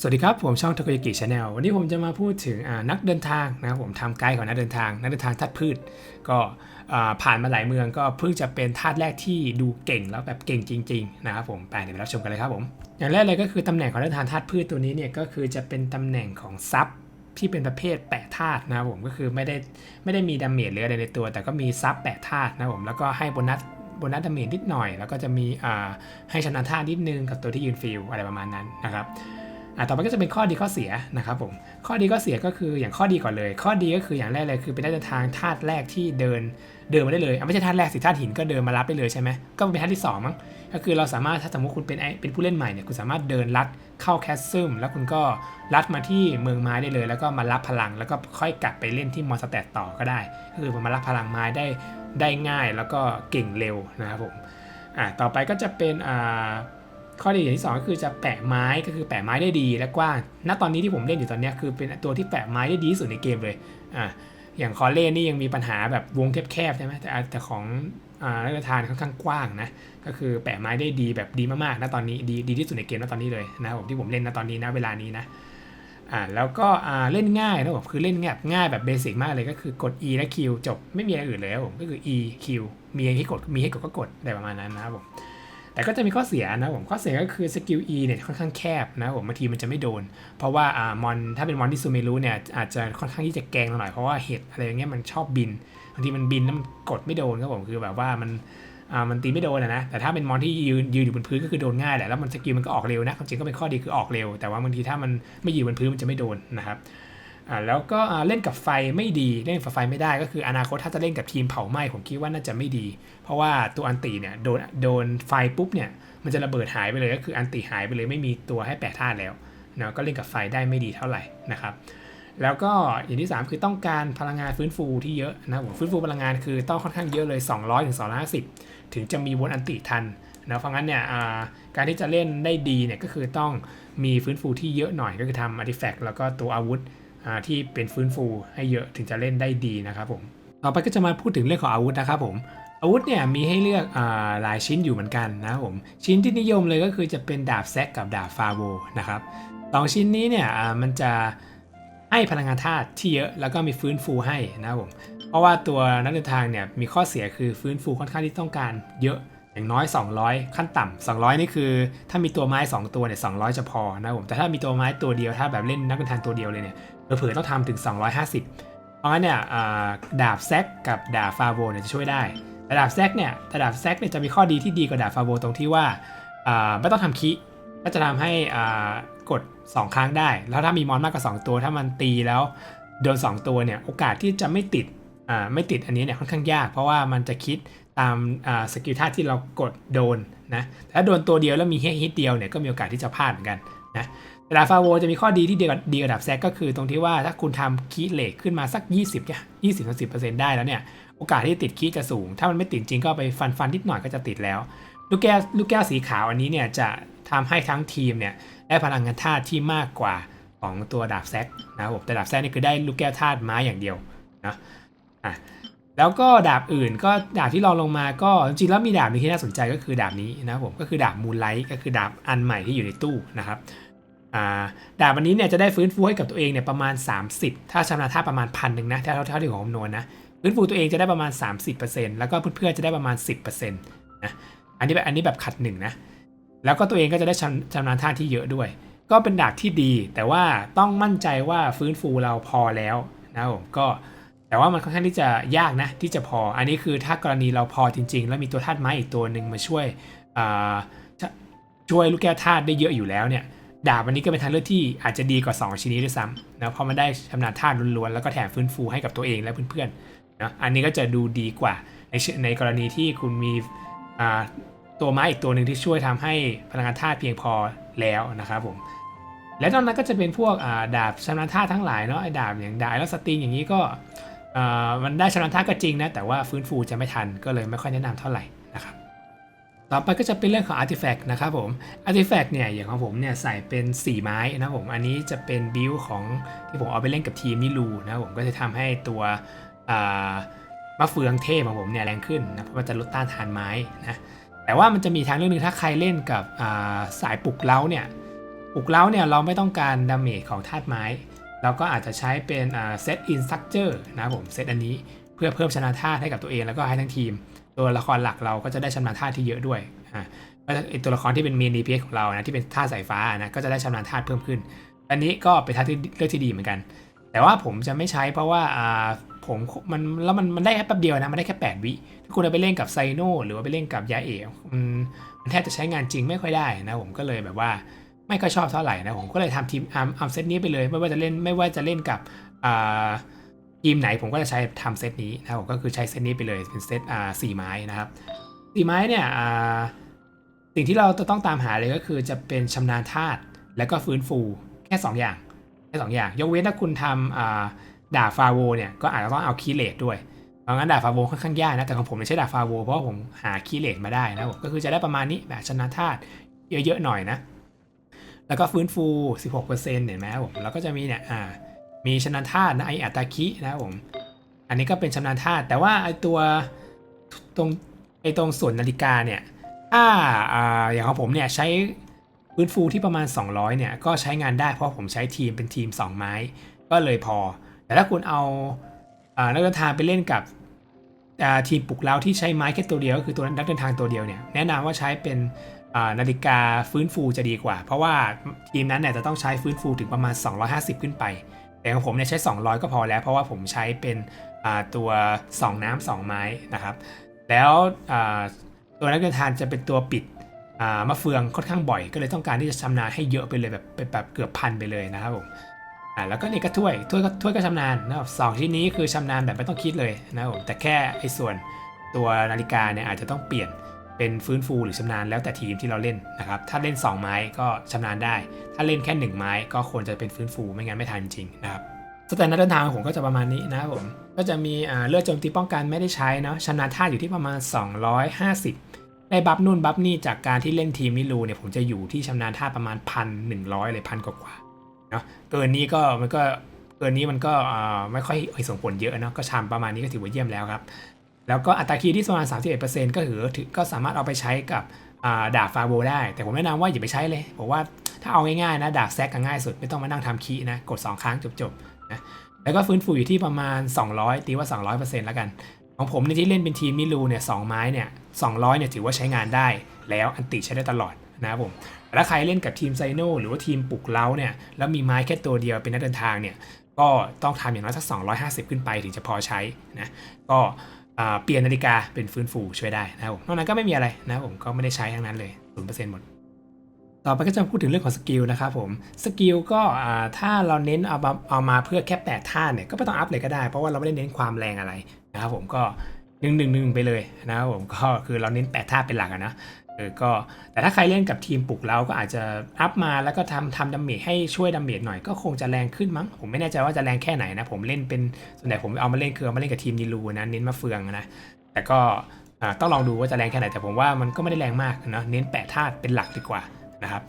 สวัสดีครับ ผมช่องท a โกยากิชาแนลวันนี้ผมจะมาพูดถึงนักเดินทางนะครับผมทำไกด์ของนักเดินทาง นักเดินทางธาตุพืช ก็ผ่านมาหลายเมืองก็เพิ่งจะเป็นธาตุแรกที่ดูเก่งแล้วแบบเก่งจริงๆนะครับผมไปเดี๋ยวไปรับชมกันเลยครับผมอย่างแรกเลยก็คือตำแหน่งของนักเดินทางธาตุพืชตัวนี้เนี่ยก็คือจะเป็นตำแหน่งของซับที่เป็นประเภทแปะธาตุนะครับผมก็คือไม่ได้ไม่ได้มีดาเมจหรืออะไรในตัว แต่ก็มีซับแปะธาตุนะครับผมแล้วก็ให้โบนัสโบนัสดาเมจนิดหน่อย แล้วก็จะมีให้ชนะธาตุนิดนึงกับตัวที่ยืนฟิลอะไรประมาณนั้นนะครับ อะต่อไปก็จะเป็นข้อดีข้อเสียนะครับผมข้อดีข้อเสียก็คืออย่างข้อดีก่อนเลย ข้อดีก็คืออย่างแรกเลยคือเป็นได้ทางธาตุแรกที่เดินเดินมาได้เลยอะไม่ใช่ธาตุแรกสิธาตุหินก็เดินมารับได้เลยใช่ไหมก็เป็นธาตุที่สองมั้งก็คือเราสามารถถ้าสมมติคุณเป็นไอเป็นผู้เล่นใหม่เนี่ยคุณสามารถเดินลัดเข้าแคสซึมแล้วคุณก็ลัดมาที่เมืองไม้ได้เลย แล้วก็มารับพลัง แล้วก็ค่อยกลับไปเล่นที่มอนสเตตต่อก็ได้ก็คือมารับพลังไม้ได้ได้ง่ายแล้วก็เก่งเร็วนะครับผมอะต่อไปก็จะเป็นอ่า ข้อดีอย่างที่สองก็คือจะแปะไม้ก็คือแปะไม้ได้ดีและกว้างณตอนนี้ที่ผมเล่นอยู่ตอนนี้คือเป็นตัวที่แปะไม้ได้ดีที่สุดในเกมเลยอ่าอย่างคอเล่นี่ยังมีปัญหาแบบวงแคบๆใช่ไหมแต่แต่ของอ่านักเดินทางค่อนข้างกว้างนะก็คือแปะไม้ได้ดีแบบดีมากๆณตอนนี้ดีดีที่สุดในเกมณตอนนี้เลยนะครับผมที่ผมเล่นณตอนนี้นะเวลานี้นะอ่าแล้วก็อ่าเล่นง่ายนะผมคือเล่นง่ายง่ายแบบเบสิกมากเลยก็คือกด E และ Q จบไม่มีอะไรอื่นเลยผมก็คือ E Q มีให้กดมีให้กดก็กดอะไรประมาณนั้นนะครับผม แต่ก็จะมีข้อเสียนะผมข้อเสียก็คือสกิล E เนี่ยค่อนข้างแคบนะผมบางทีมันจะไม่โดน เพราะว่าอ่ามอนถ้าเป็นมอนที่ซูเมรุเนี่ยอาจจะค่อนข้างที่จะแกงหน่อยเพราะว่าเห็ดอะไรอย่างเงี้ยมันชอบบินบางทีมันบินแล้วมันกดไม่โดนครับผมคือแบบว่ามันอ่ามันตีไม่โดนนะ แต่ถ้าเป็นมอนที่ยืนยืนอยู่บนพื้นก็คือโดนง่ายแหละ แล้วมันสกิลมันก็ออกเร็วนะความจริงก็เป็นข้อดีคือออกเร็ว แต่ว่าบางทีถ้ามันไม่ยืนบนพื้นมันจะไม่โดนนะครับ อ่าแล้วก็เล่นกับไฟไม่ดีเล่นกับไฟไม่ได้ก็คืออนาคตถ้าจะเล่นกับทีมเผาไหม้ผมคิดว่าน่าจะไม่ดี เพราะว่าตัวอันตีเนี่ยโดนโดนไฟปุ๊บเนี่ยมันจะระเบิดหายไปเลยก็คืออันติหายไปเลยไม่มีตัวให้แปะธาตุแล้วนะก็เล่นกับไฟได้ไม่ดีเท่าไหร่นะครับแล้วก็อย่างที่ 3 คือต้องการพลังงานฟื้นฟูที่เยอะนะผมฟื้นฟูพลังงานคือต้องค่อนข้างเยอะเลย 200ถึง250 ถึงจะมีวนอันติทันนะเพราะงั้นเนี่ยการที่จะเล่นได้ดีเนี่ยก็คือต้องมีฟื้นฟูที่เยอะหน่อยก็คือทำอาร์ติแฟกต์แล้วก็ตัวอาวุธ ที่เป็นฟื้นฟูให้เยอะถึงจะเล่นได้ดีนะครับผมต่อไปก็จะมาพูดถึงเรื่องของอาวุธนะครับผมอาวุธเนี่ยมีให้เลือกอหลายชิ้นอยู่เหมือนกันนะครับผมชิ้นที่นิยมเลยก็คือจะเป็นดาบแซกกับดาบฟาโวนะครับสองชิ้นนี้เนี่ยมันจะให้พลังงานธาตุที่เยอะแล้วก็มีฟื้นฟูให้นะครับผมเพราะว่าตัวนักเดินทางเนี่ยมีข้อเสียคือฟื้นฟูค่อนข้างที่ต้องการเยอะอย่างน้อย 200 ขั้นต่ำ200 นี่คือ ถ้ามีตัวไม้ 2 ตัวเนี่ย200 จะพอนะผมแต่ถ้ามีตัวไม้ตัวเดียวถ้าแบบเล่นนักเดินทางตัวเดียวเลยเนี่ย เผื่อๆต้องทำถึง 250 เพราะงั้นเนี่ยดาบแซกกับดาบฟาโวเนี่ยจะช่วยได้แต่ดาบแซกเนี่ยแต่ดาบแซกเนี่ยจะมีข้อดีที่ดีกว่าดาบฟาโวตรงที่ว่าไม่ต้องทำคิก็จะทำให้กด 2 ครั้งได้ แล้วถ้ามีมอนมากกว่า 2 ตัว ถ้ามันตีแล้วโดน 2 ตัวเนี่ยโอกาสที่จะไม่ติดไม่ติดอันนี้เนี่ยค่อนข้างยาก เพราะว่ามันจะคิดตามสกิลท่าที่เรากดโดนนะแต่ถ้าโดนตัวเดียวแล้วมีแค่ฮิตเดียวเนี่ยก็มีโอกาสที่จะพลาดเหมือนกันนะ แต่ดาบฟาโวจะมีข้อดีที่ดีกว่าดีกว่าดาบแซกก็คือตรงที่ว่าถ้าคุณทำคีเลกขึ้นมาสัก 20เนี่ย20 30ได้แล้วเนี่ย โอกาสที่ติดคีจะสูง ถ้ามันไม่ติดจริงก็ไปฟันฟันนิดหน่อยก็จะติดแล้ว ลูกแก้วลูกแก้วสีขาวอันนี้เนี่ยจะทำให้ทั้งทีมเนี่ยได้พลังงานธาตุที่มากกว่าของตัวดาบแซกนะครับผมแต่ดาบแซกนี่คือได้ลูกแก้วธาตุไม้อย่างเดียวนะอะแล้วก็ดาบอื่นก็ดาบที่รองลงมาก็จริงแล้วมีดาบนึงที่น่าสนใจก็คือดาบนี้นะครับผมก็คือดาบมูลไลท์ก็คือดาบอันใหม่ที่อยู่ในตู้นะครับ ดาบวันนี้เนี่ยจะได้ฟื้นฟูให้กับตัวเองเนี่ยประมาณ 30 ถ้าชำนาญท่าประมาณพันหนึ่งนะถ้าเท่าเท่าที่ของคำนวณนะฟื้นฟูตัวเองจะได้ประมาณ 30%แล้วก็เพื่อนๆจะได้ประมาณ 10%นะอันนี้แบบอันนี้แบบขัดหนึ่งนะแล้วก็ตัวเองก็จะได้ชำชำนาญท่าที่เยอะด้วย ก็เป็นดาบที่ดี แต่ว่าต้องมั่นใจว่าฟื้นฟูเราพอแล้วนะผมก็แต่ว่ามันค่อนข้างที่จะยากนะที่จะพอ อันนี้คือถ้ากรณีเราพอจริง ๆ แล้วมีตัวธาตุไม้อีกตัวหนึ่งมาช่วยช่วยลูกแก้วธาตุได้เยอะอยู่แล้วเนี่ย ดาบวันนี้ก็เป็นทางเลือกที่อาจจะดีกว่า 2 ชิ้นนี้ด้วยซ้ำนะเพราะมันได้ชำนาญท่าล้วนๆแล้วก็แถมฟื้นฟูให้กับตัวเองและเพื่อนๆนะอันนี้ก็จะดูดีกว่าในในกรณีที่คุณมีตัวไม้อีกตัวหนึ่งที่ช่วยทำให้พลังงานธาตุเพียงพอแล้วนะครับผมและนอกนั้นก็จะเป็นพวกดาบชำนาญท่าทั้งหลายเนาะไอ้ดาบอย่างดาบแล้วสตริงอย่างนี้ก็มันได้ชำนาญท่าก็จริงนะแต่ว่าฟื้นฟูจะไม่ทันก็เลยไม่ค่อยแนะนำเท่าไหร่ ต่อไปก็จะเป็นเรื่องของ Artifact นะครับผม Artifact เนี่ยอย่างของผมเนี่ยใส่เป็น 4 ไม้นะผม อันนี้จะเป็นบิลของที่ผมเอาไปเล่นกับทีมนิลูนะผมก็จะทำให้ตัวอ่ามะเฟืองเทพของผมเนี่ยแรงขึ้นนะเพราะมันจะลดต้านทานไม้นะแต่ว่ามันจะมีทางเรื่องหนึงถ้าใครเล่นกับสายปลุกเล้าเนี่ยปลุกเล้าเนี่ยเราไม่ต้องการดาเมจของธาตุไม้ เราก็อาจจะใช้เป็นเซตอินสตั c เจอร์นะผมเซตอันนี้เพื่อเพิ่มชนะธาตุให้กับตัวเองแล้วก็ให้ทั้งทีม ตัวละครหลักเราก็จะได้ชำนาญธาตุที่เยอะด้วยอ่าก็จะไอ้ตัวละครที่เป็นเมนดีพีของเรานะที่เป็นธาตุสายฟ้านะก็จะได้ชำนาญธาตุเพิ่มขึ้น อันนี้ก็เป็นธาตุที่เลือกที่ดีเหมือนกัน แต่ว่าผมจะไม่ใช้เพราะว่าอ่าผมมันแล้วมันมันได้แค่แป๊บเดียวนะมันได้แค่ 8 วิถ้าคุณเอาไปเล่นกับไซโนหรือว่าไปเล่นกับยาเอ๋มันมันแทบจะใช้งานจริงไม่ค่อยได้นะผมก็เลยแบบว่าไม่ค่อยชอบเท่าไหร่นะผมก็เลยทำทีมอาร์มอาร์มเซตนี้ไปเลย ไม่ว่าจะเล่นไม่ว่าจะเล่นกับอ่า ทีมไหนผมก็จะใช้ทำเซตนี้นะครับผมก็คือใช้เซตนี้ไปเลยเป็นเซตอ่าสี่ไม้นะครับสี่ไม้เนี่ยอ่าสิ่งที่เราจะต้องตามหาเลยก็คือจะเป็นชำนาญธาตุแล้วก็ฟื้นฟูแค่ 2 อย่างแค่สองอย่าง ยกเว้นถ้าคุณทำอ่าดาบฟาโวเนี่ยก็อาจจะต้องเอาคีเลตด้วยเพราะงั้นดาบฟาโวค่อนข้างยากนะแต่ของผมไม่ใช่ดาบฟาโวเพราะผมหาคีเลตมาได้นะผมก็คือจะได้ประมาณนี้แบบชนะธาตุเยอะๆหน่อยนะ แล้วก็ฟื้นฟู 16%เห็นไหมครับผมแล้วก็จะมีเนี่ยอ่า มีชนะธาตุนะไออัตาคินะครับผมอันนี้ก็เป็นชำนาญธาตุแต่ว่าไอตัวตรงไอตรงส่วนนาฬิกาเนี่ยถ้าอ่าอย่างของผมเนี่ยใช้ฟื้นฟูที่ประมาณ 200เนี่ยก็ใช้งานได้เพราะผมใช้ทีมเป็นทีม 2 ไม้ ก็เลยพอ แต่ถ้าคุณเอาอานักเดินทางไปเล่นกับอ่าทีมปลุกเร้าที่ใช้ไม้แค่ตัวเดียวก็คือตัวนักเดินทางตัวเดียวเนี่ยแนะนำว่าใช้เป็นนาฬิกาฟื้นฟูจะดีกว่า เพราะว่าทีมนั้นเนี่ยจะต้องใช้ฟื้นฟูถึงประมาณ 250 ขึ้นไป แต่ของผมเนี่ยใช้ 200 ก็พอแล้ว เพราะว่าผมใช้เป็นตัว 2 น้ำสองไม้นะครับ แล้วตัวนักเดินทางจะเป็นตัวปิดมะเฟืองค่อนข้างบ่อย ก็เลยต้องการที่จะชำนาญให้เยอะไปเลยแบบเป็นแบบเกือบพันไปเลยนะครับผมอ่าแล้วก็นี่ก็ถ้วยถ้วยก็ถ้วยก็ชำนาญนะครับสองที่นี้คือชำนาญแบบไม่ต้องคิดเลยนะครับผมแต่แค่ไอ้ส่วนตัวนาฬิกาเนี่ยอาจจะต้องเปลี่ยน เป็นฟื้นฟูหรือชำนาญแล้วแต่ทีมที่เราเล่นนะครับ ถ้าเล่น 2 ไม้ก็ชำนาญได้ ถ้าเล่นแค่ 1 ไม้ก็ควรจะเป็นฟื้นฟูไม่งั้นไม่ทันจริงนะครับสแตนดาร์ดเดินทางของผมก็จะประมาณนี้นะครับผม ก็จะมีเลือดโจมตีป้องกันไม่ได้ใช้เนาะชนาญท่าอยู่ที่ประมาณ 250 ได้บัฟนู่นบัฟนี่จากการที่เล่นทีมมิลูเนี่ยผมจะอยู่ที่ชำนาญท่าประมาณพันหนึ่งร้อยเลยพันกว่าเนาะเกินนี้ก็มันก็เกินนี้มันก็ไม่ค่อยส่งผลเยอะเนาะก็ชามประมาณนี้ก็ถือว่าเยี่ยมแล้วครับ แล้วก็อัตราคีย์ที่ประมาณ31%ก็ถือถือก็สามารถเอาไปใช้กับดาบฟาโบได้ แต่ผมแนะนำว่าอย่าไปใช้เลยผมว่าถ้าเอาง่ายๆนะดาบแซกก็ง่ายสุด ไม่ต้องมานั่งทำคีย์นะ กด 2 ครั้งจบๆนะแล้วก็ฟื้นฟูอยู่ที่ประมาณ 200 ตีว่า 200%แล้วกัน ของผมในที่เล่นเป็นทีมมิลูเนี่ยสองไม้เนี่ย200เนี่ยถือว่าใช้งานได้ แล้วอันติใช้ได้ตลอดนะครับผมแต่ถ้าใครเล่นกับทีมไซโนหรือว่าทีมปลุกเล้าเนี่ยแล้วมีไม้แค่ตัวเดียวเป็นนักเดินทางเนี่ยก็ต้องทำอย่างน้อยสัก250 ขึ้นไปถึงจะพอใช้นะก็อ่า เปลี่ยนนาฬิกาเป็นฟื้นฟูช่วยได้นะครับผมนอกนั้นก็ไม่มีอะไรนะครับผมก็ไม่ได้ใช้ทั้งนั้นเลย0%หมดต่อไปก็จะพูดถึงเรื่องของสกิลนะครับผม สกิลก็ถ้าเราเน้นเอาเอามาเพื่อแค่แปดท่าเนี่ยก็ไม่ต้องอัพเลยก็ได้ เพราะว่าเราไม่ได้เน้นความแรงอะไรนะครับผมก็หนึ่งหนึ่งหนึ่งไปเลยนะครับผมก็คือเราเน้นแปดท่าเป็นหลักนะ เออก็แต่ถ้าใครเล่นกับทีมปลุกเราก็อาจจะอัพมาแล้วก็ทำทำดาเมจให้ช่วยดาเมจหน่อยก็คงจะแรงขึ้นมั้ง ผมไม่แน่ใจว่าจะแรงแค่ไหนนะ ผมเล่นเป็นส่วนใหญ่ผมเอามาเล่นคือเอามาเล่นกับทีมยิลูนะเน้นมาเฟืองนะ แต่ก็ต้องลองดูว่าจะแรงแค่ไหนแต่ผมว่ามันก็ไม่ได้แรงมากเนาะเน้นแปดท่าเป็นหลักดีกว่านะครับ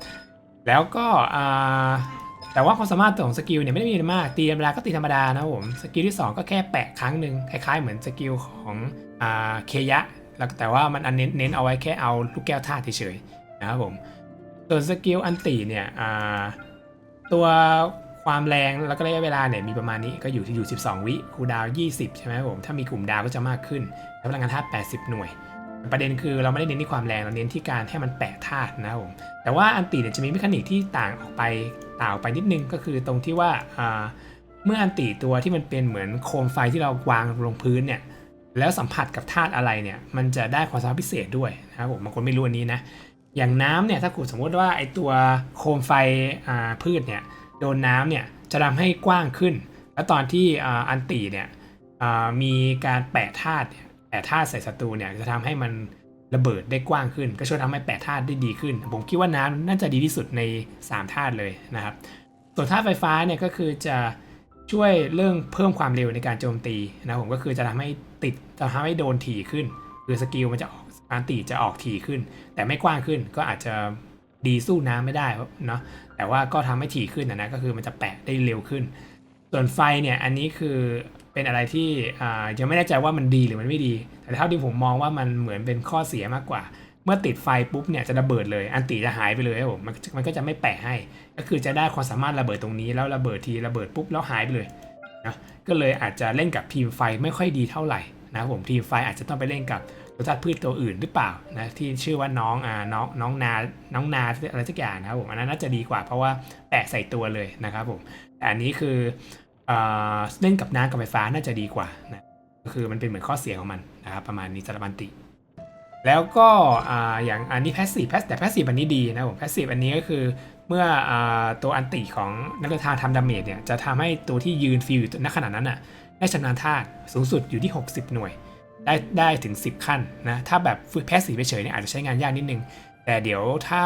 แล้วก็แต่ว่าความสามารถของสกิลเนี่ยไม่ได้มีอะมากตีธรรมดาก็ตีธรรมดานะผมสกิลที่ 2 ก็แค่แปะครั้งหนึ่งคล้ายๆ เหมือนสกิลของเคยะ แล้วแต่ว่ามันอันเน้นเน้นเอาไว้แค่เอาลูกแก้วธาตุเฉยๆนะครับผมส่วนสกิลอันตีเนี่ยตัวความแรงแล้วก็ระยะเวลาเนี่ยมีประมาณนี้ก็อยู่ที่อยู่ 12 วิคูดาว 20 ใช่ไหมครับผมถ้ามีกลุ่มดาวก็จะมากขึ้นใช้พลังงานธาตุ 80 หน่วย ประเด็นคือเราไม่ได้เน้นที่ความแรงเราเน้นที่การให้มันแปะธาตุนะครับผมแต่ว่าอันตีเนี่ยจะมีเมคานิกที่ต่างออกไปต่างออกไปนิดนึงก็คือตรงที่ว่าเมื่ออันตีตัวที่มันเป็นเหมือนโคมไฟที่เราวางลงพื้นเนี่ย แล้วสัมผัสกับธาตุอะไรเนี่ยมันจะได้ความสามารถพิเศษด้วยนะครับผมบางคนไม่รู้อันนี้นะอย่างน้ำเนี่ยถ้าคุณสมมติว่าไอตัวโคมไฟพืชเนี่ยโดนน้ำเนี่ยจะทำให้กว้างขึ้น แล้วตอนที่อ,อันตีเนี่ยมีการแปะธาตุแปะธาตุใส่ศัตรูเนี่ยจะทำให้มันระเบิดได้กว้างขึ้น ก็ช่วยทำให้แปดธาตุได้ดีขึ้น ผมคิดว่าน้ำน่าจะดีที่สุดใน 3ธาตุเลยนะครับ ส่วนธาตุไฟฟ้าเนี่ยก็คือจะช่วยเรื่องเพิ่มความเร็วในการโจมตีนะผมก็คือจะทำให้ ติดจะทำให้โดนถี่ขึ้น คือสกิลมันจะออกการตีจะออกถี่ขึ้น แต่ไม่กว้างขึ้นก็อาจจะดีสู้น้ำไม่ได้เนาะแต่ว่าก็ทำให้ถี่ขึ้นนะนะก็คือมันจะแปะได้เร็วขึ้น ส่วนไฟเนี่ยอันนี้คือเป็นอะไรที่อ่ายังไม่แน่ใจว่ามันดีหรือมันไม่ดี แต่เท่าที่ผมมองว่ามันเหมือนเป็นข้อเสียมากกว่า เมื่อติดไฟปุ๊บเนี่ยจะระเบิดเลย อันติจะหายไปเลยครับผมมันมันก็จะไม่แปะให้ ก็คือจะได้ความสามารถระเบิดตรงนี้แล้วระเบิดทีระเบิดปุ๊บแล้วหายไปเลย นะก็เลยอาจจะเล่นกับทีมไฟไม่ค่อยดีเท่าไหร่นะครับผมทีมไฟอาจจะต้องไปเล่นกับตัวธาตุพืชตัวอื่นหรือเปล่านะที่ชื่อว่าน้องอ่าน้องน้องนาน้องนาอะไรสักอย่างนะครับผมอันนั้นน่าจะดีกว่าเพราะว่าแปะใส่ตัวเลยนะครับผมแต่อันนี้คือเอ่อเล่นกับน้ำกับไฟฟ้าน่าจะดีกว่านะคือมันเป็นเหมือนข้อเสียของมันนะครับประมาณนี้สำหรับอันติ แล้วก็อ่าอย่างอันนี้แพสซีฟแต่แพสซีฟอันนี้ดีนะผมแพสซีฟอันนี้ก็คือ เมื่ออตัวอันติของนักเดินทางทำดาเมจเนี่ยจะทำให้ตัวที่ยืนฟิลอยู่ณขณะนั้นน่ะได้ชำนาญธาตุสูงสุดอยู่ที่ 60 หน่วย ได้ได้ถึง 10 ขั้นนะถ้าแบบฝึกแพสซีฟเฉยเนี่ยอาจจะใช้งานยากนิดนึง แต่เดี๋ยวถ้า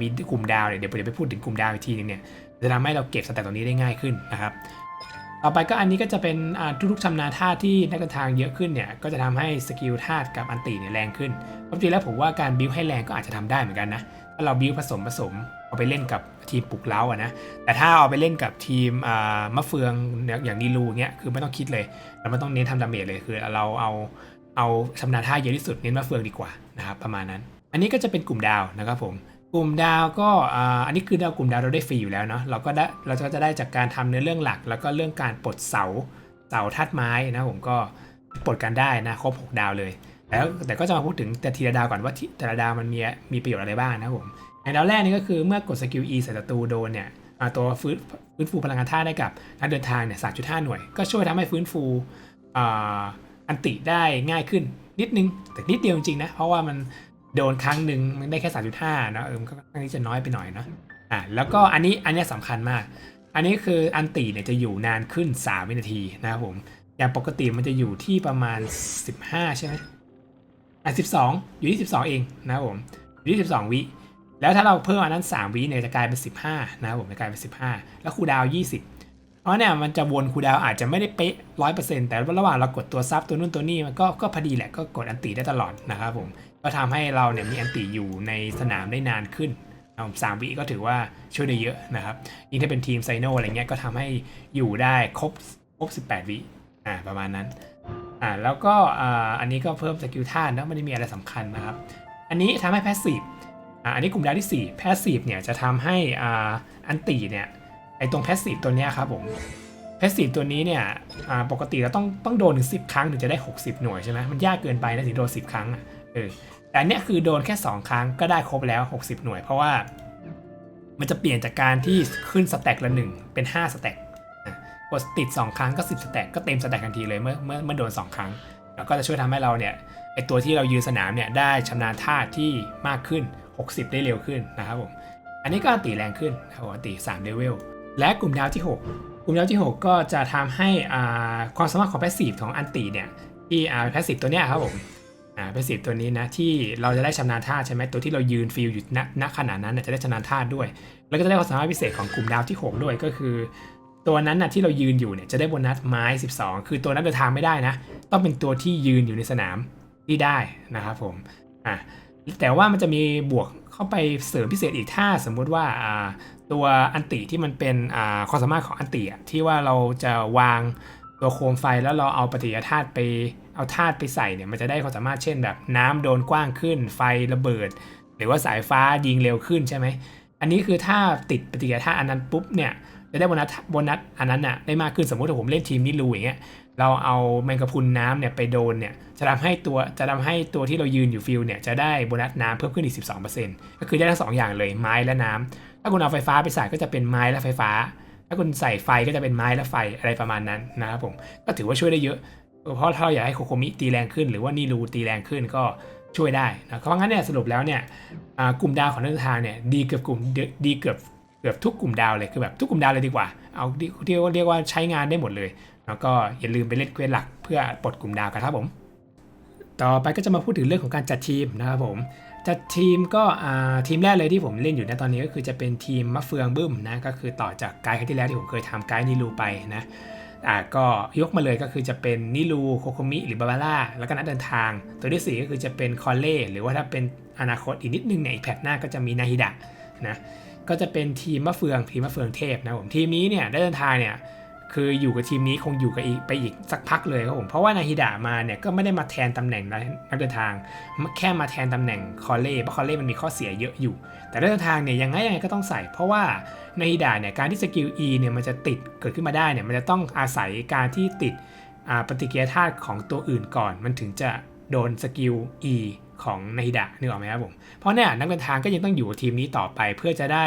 มีกลุ่มดาวเนี่ยเดี๋ยวผมจะไปพูดถึงกลุ่มดาวอีกทีนึงเนี่ยจะทำให้เราเก็บสแตทตรงนี้ได้ง่ายขึ้นนะครับต่อไปก็อันนี้ก็จะเป็นทุกๆชำนาญธาตุที่นักเดินทางเยอะขึ้นเนี่ยก็จะทำให้สกิลธาตุกับอันติเนี่ยแรงขึ้นปกติแล้วผมว่าการบิวให้แรงก็อาจจะทำได้เหมือนกันนะ เราบิวผสมผสมเอาไปเล่นกับทีมปลุกเล้าอะนะแต่ถ้าเอาไปเล่นกับทีมอ่ามะเฟืองอย่างนีลูเงี้ยคือไม่ต้องคิดเลยเราไม่ต้องเน้นทำดาเมจเลยคือเราเอาเอาชำนาญท่าเยอะที่สุดเน้นมะเฟืองดีกว่านะครับประมาณนั้น อันนี้ก็จะเป็นกลุ่มดาวนะครับผมกลุ่มดาวก็อ่าอันนี้คือดาวกลุ่มดาวเราได้ฟรีอยู่แล้วเนาะเราก็ได้เราก็จะได้จากการทำเนื้อเรื่องหลัก แล้วก็เรื่องการปลดเสาเสาธาตุไม้นะผมก็ปลดกันได้นะครบ 6 ดาวเลย แล้วแต่ก็จะมาพูดถึงแต่ทีละดาวก่อนว่าที่แต่ละดาวมันมีมีประโยชน์อะไรบ้างนะครับผมในดาวแรกนี่ก็คือเมื่อกดสกิล E ใส่ศัตรูโดนเนี่ยตัวฟื้นฟื้นฟูพลังงานธาตุได้กับนักเดินทางเนี่ย3.5หน่วย ก็ช่วยทำให้ฟื้นฟูอันติได้ง่ายขึ้นนิดนึง แต่นิดเดียวจริงๆนะ เพราะว่ามันโดนครั้งหนึ่งมันได้แค่3.5นะเออมันก็ค่อนข้างที่จะน้อยไปหน่อยเนาะอะแล้วก็อันนี้อันนี้ยสำคัญมาก อันนี้คืออันติเนี่ยจะอยู่นานขึ้น 3 วินาทีนะครับผมอย่างปกติมันจะอยู่ที่ประมาณ 15 ใช่ไหม อะ12อยู่ที่12เองนะครับผมอยู่ที่12วิแล้วถ้าเราเพิ่มอันนั้น3วิเนี่ยจะกลายเป็น 15 นะครับผมจะกลายเป็น 15 แล้วคูดาว 20 เพราะเนี่ยมันจะวนคูดาวอาจจะไม่ได้เป๊ะ100%แต่ระหว่างเรากดตัวซับตัวนู่นตัวนี้มันก็ก็พอดีแหละก็กดอันติได้ตลอดนะครับผมก็ทำให้เราเนี่ยมีอันติอยู่ในสนามได้นานขึ้นนะผมสามวิก็ถือว่าช่วยได้เยอะนะครับยิ่งถ้าเป็นทีมไซโนอะไรเงี้ยก็ทำให้อยู่ได้ครบครบ 18 วิอ่าประมาณนั้น อ่าแล้วก็อ่าอันนี้ก็เพิ่มสกิลท่านนะไม่ได้มีอะไรสำคัญนะครับ อันนี้ทำให้แพสซีฟอ่าอันนี้กลุ่มดาวที่ 4 แพสซีฟเนี่ยจะทำให้อ่าอันตีเนี่ยไอตรงแพสซีฟตัวเนี้ยครับผมแพสซีฟตัวนี้เนี่ยอ่าปกติเราต้องต้องโดนถึง10ครั้งถึงจะได้ 60 หน่วยใช่ไหมมันยากเกินไปนะถึงโดน 10 ครั้งเออแต่อันเนี้ยคือโดนแค่ 2 ครั้งก็ได้ครบแล้ว 60 หน่วย เพราะว่ามันจะเปลี่ยนจากการที่ขึ้นสแต็กละหนึ่งเป็น5สแต็ก กดติด 2 ครั้งก็ 10สแต็กก็เต็มสแต็กทันทีเลยเมื่อเมื่อเมื่อโดน 2 ครั้ง แล้วก็จะช่วยทำให้เราเนี่ยไอตัวที่เรายืนสนามเนี่ยได้ชำนาญท่าที่มากขึ้น 60 ได้เร็วขึ้นนะครับผมอันนี้ก็ตีแรงขึ้นครับผมตี3เลเวลและกลุ่มดาวที่ 6 กลุ่มดาวที่ 6 ก็จะทำให้อ่าความสามารถของแพสซีฟของอันตีเนี่ยที่อ่าแพสซีฟตัวเนี้ยครับผมอ่าแพสซีฟตัวนี้นะที่เราจะได้ชำนาญท่าใช่ไหมตัวที่เรายืนฟิลอยู่ณณขณะนั้นจะได้ชำนาญท่าด้วย แล้วก็จะได้ความสามารถพิเศษของกลุ่มดาวที่ 6 ด้วยก็คือ ตัวนั้นนะที่เรายืนอยู่เนี่ยจะได้โบนัสไม้ 12 คือตัวนั้นเดินทางไม่ได้นะ ต้องเป็นตัวที่ยืนอยู่ในสนามที่ได้นะครับผมอะแต่ว่ามันจะมีบวกเข้าไปเสริมพิเศษอีกถ้าสมมุติว่าอ่าตัวอันติที่มันเป็นอ่าความสามารถของอันติที่ว่าเราจะวางตัวโคมไฟแล้วเราเอาปฏิยาธาตุไปเอาธาตุไปใส่เนี่ยมันจะได้ความสามารถเช่นแบบน้ำโดนกว้างขึ้น ไฟระเบิด หรือว่าสายฟ้ายิงเร็วขึ้นใช่ไหมอันนี้คือถ้าติดปฏิยาธาตุอันนั้นปุ๊บเนี่ย จะได้โบนัสโบนัสอันนั้นน่ะได้มากขึ้นสมมติว่าผมเล่นทีมนิลูอย่างเงี้ยเราเอาแมงกะพรุนน้ำเนี่ยไปโดนเนี่ยจะทำให้ตัวจะทำให้ตัวที่เรายืนอยู่ฟิลเนี่ยจะได้โบนัสน้ำเพิ่มขึ้นอีก 12%ก็คือได้ทั้งสองอย่างเลยไม้และน้ำถ้าคุณเอาไฟฟ้าไปใส่ก็จะเป็นไม้และไฟฟ้า ถ้าคุณใส่ไฟก็จะเป็นไม้และไฟอะไรประมาณนั้นนะครับผมก็ถือว่าช่วยได้เยอะ เพราะถ้าเราอยากให้โคโคมิตีแรงขึ้น หรือว่านิรูตีแรงขึ้นก็ช่วยได้นะเพราะงั้นเนี่ยสรุปแล้วเนี่ยกลุ่มดาวของนักเดินทางเนี่ยดีเกือบกลุ่มดีเกือบ เกือบทุกกลุ่มดาวเลยคือแบบทุกกลุ่มดาวเลยดีกว่า เอาที่ที่เรียกว่าใช้งานได้หมดเลย แล้วก็อย่าลืมไปเล่นเควสหลักเพื่อปลดกลุ่มดาวกันครับผม ต่อไปก็จะมาพูดถึงเรื่องของการจัดทีมนะครับผมจัดทีมก็ทีมแรกเลยที่ผมเล่นอยู่ในตอนนี้ก็คือจะเป็นทีมมะเฟืองบึ้มนะก็คือต่อจากไกด์ครั้งที่แล้วที่ผมเคยทำไกด์นิลูไปนะอ่าก็ยกมาเลยก็คือจะเป็นนิลูโคโคมิหรือบาบาร่าแล้วก็นักเดินทาง ตัวที่สี่ก็คือจะเป็นคอลเล่หรือว่าถ้าเป็นอนาคตอีกนิดนึงเนี่ยอีกแพทหน้าก็จะมีนาฮิดะนะ ก็จะเป็นทีมมะเฟืองทีมมะเฟืองเทพนะผมทีมนี้เนี่ยได้เดินทางเนี่ยคืออยู่กับทีมนี้คงอยู่กับอีกไปอีกสักพักเลยครับผมเพราะว่านาฮิดะมาเนี่ยก็ไม่ได้มาแทนตำแหน่งนักเดินทาง แค่มาแทนตำแหน่งคอเล่เพราะคอเล่มันมีข้อเสียเยอะอยู่ แต่นักเดินทางเนี่ยยังไงยังไงก็ต้องใส่ เพราะว่านาฮิดะเนี่ยการที่สกิล E เนี่ยมันจะติดเกิดขึ้นมาได้เนี่ยมันจะต้องอาศัยการที่ติดปฏิกิริยาธาตุของตัวอื่นก่อน มันถึงจะโดนสกิล E ของนาฮิดะนึกออกไหมครับผม เพราะเนี่ยนักเดินทางก็ยังต้องอยู่ทีมนี้ต่อไป เพื่อจะได้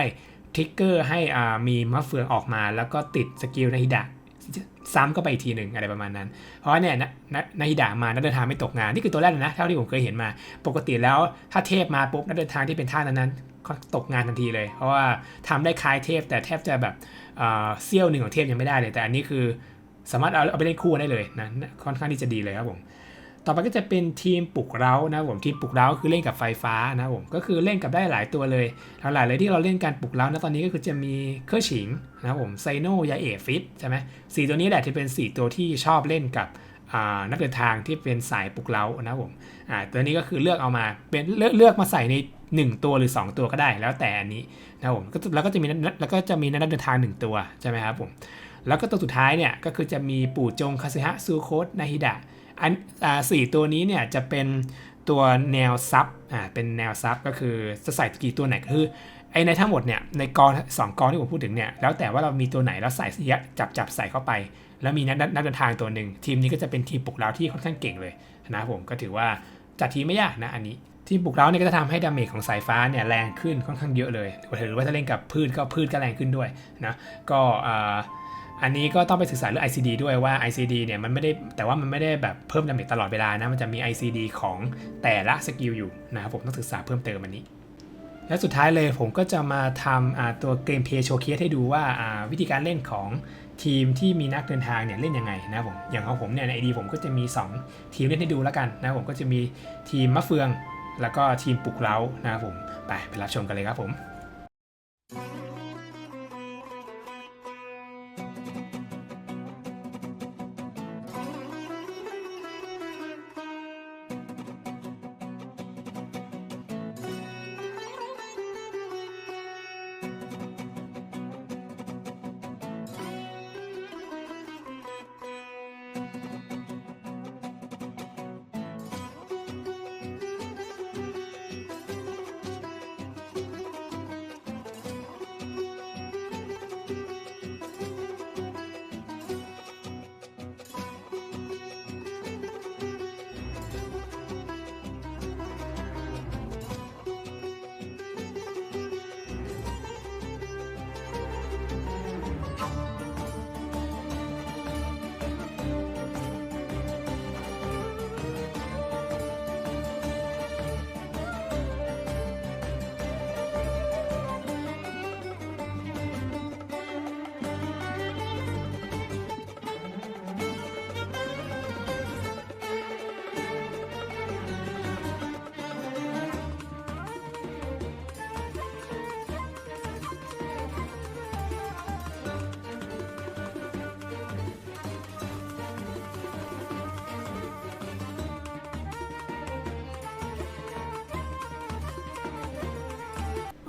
ทริกเกอร์ให้อ่ามีมะเฟืองออกมา แล้วก็ติดสกิลนาฮิดะซ้ำก็ไปอีกทีหนึ่งอะไรประมาณนั้น เพราะว่าเนี่ยนาฮิดะมานักเดินทางไม่ตกงาน นี่คือตัวแรกนะเท่าที่ผมเคยเห็นมา ปกติแล้วถ้าเทพมาปุ๊บนักเดินทางที่เป็นท่านั้นก็ตกงานทันทีเลย เพราะว่าทำได้คล้ายเทพ แต่แทบจะแบบเอ่อเซี่ยวหนึ่งของเทพยังไม่ได้เลย แต่อันนี้คือสามารถเอาเอาไปเล่นคู่ได้เลยนะค่อนข้างที่จะดีเลยครับผม ต่อไปก็จะเป็นทีมปลุกเร้านะผมทีมปลุกเร้าคือเล่นกับไฟฟ้านะผมก็คือเล่นกับได้หลายตัวเลยหลายๆเลยที่เราเล่นการปลุกเร้านะตอนนี้ก็คือจะมีเคอร์ฉิงนะผมไซโนยาเอฟิตใช่ไหมสี่ตัวนี้แหละที่เป็น 4 ตัวที่ชอบเล่นกับนักเดินทางที่เป็นสายปลุกเร้านะผมอ่าตัวนี้ก็คือเลือกเอามาเป็นเลือกเลือกมาใส่ใน 1 ตัวหรือ 2 ตัวก็ได้แล้วแต่อันนี้นะผมแล้วก็จะมีแล้วก็จะมีนักเดินทาง 1 ตัวใช่ไหมครับผมแล้วก็ตัวสุดท้ายเนี่ยก็คือจะมีปู่จงคาซึฮะซูโคสนาฮิดะ อันอ่าสี่ตัวนี้เนี่ยจะเป็นตัวแนวซับอ่าเป็นแนวซับก็คือจะใส่กี่ตัวไหนก็คือไอในทั้งหมดเนี่ยในกองสองกองที่ผมพูดถึงเนี่ยแล้วแต่ว่าเรามีตัวไหนแล้วใส่ยัดจับจับใส่เข้าไป แล้วมีนักนักเดินทางตัวหนึ่งทีมนี้ก็จะเป็นทีมปลุกเร้าที่ค่อนข้างเก่งเลยนะผมก็ถือว่าจัดทีไม่ยากนะอันนี้ทีมปลุกเร้าเนี่ยก็จะทำให้ดาเมจของสายฟ้าเนี่ยแรงขึ้นค่อนข้างเยอะเลยหรือว่าถ้าเล่นกับพืชก็พืชก็แรงขึ้นด้วยนะก็ อันนี้ก็ต้องไปศึกษาเรื่อง ICD ด้วยว่า ICD เนี่ยมันไม่ได้แต่ว่ามันไม่ได้แบบเพิ่มดาเมจตลอดเวลานะมันจะมี ICD ของแต่ละสกิลอยู่นะครับผมต้องศึกษาเพิ่มเติมอันนี้ และสุดท้ายเลยผมก็จะมาทำตัวเกมเพย์โชว์เคสให้ดูว่าวิธีการเล่นของทีมที่มีนักเดินทางเนี่ยเล่นยังไงนะผมอย่างของผมเนี่ยใน ID ผมก็จะมี 2 ทีมเล่นให้ดูแล้วกันนะผมก็จะมีทีมมะเฟือง แล้วก็ทีมปลุกเร้านะครับผมไปไปรับชมกันเลยครับผม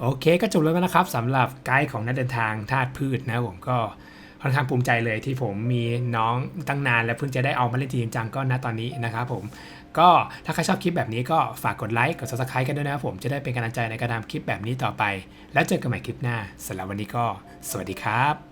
โอเคก็จบแล้วนะครับสำหรับไกด์ของนักเดินทางธาตุพืชนะผมก็ค่อนข้างภูมิใจเลยที่ผมมีน้องตั้งนานและเพิ่งจะได้เอามาเล่นทีมจังก็ณตอนนี้นะครับผมก็ถ้าใครชอบคลิปแบบนี้ก็ฝากกดไลค์กด subscribe กันด้วยนะครับผมจะได้เป็นกำลังใจในการทำคลิปแบบนี้ต่อไป แล้วเจอกันใหม่คลิปหน้าสำหรับวันนี้ก็ สวัสดีครับ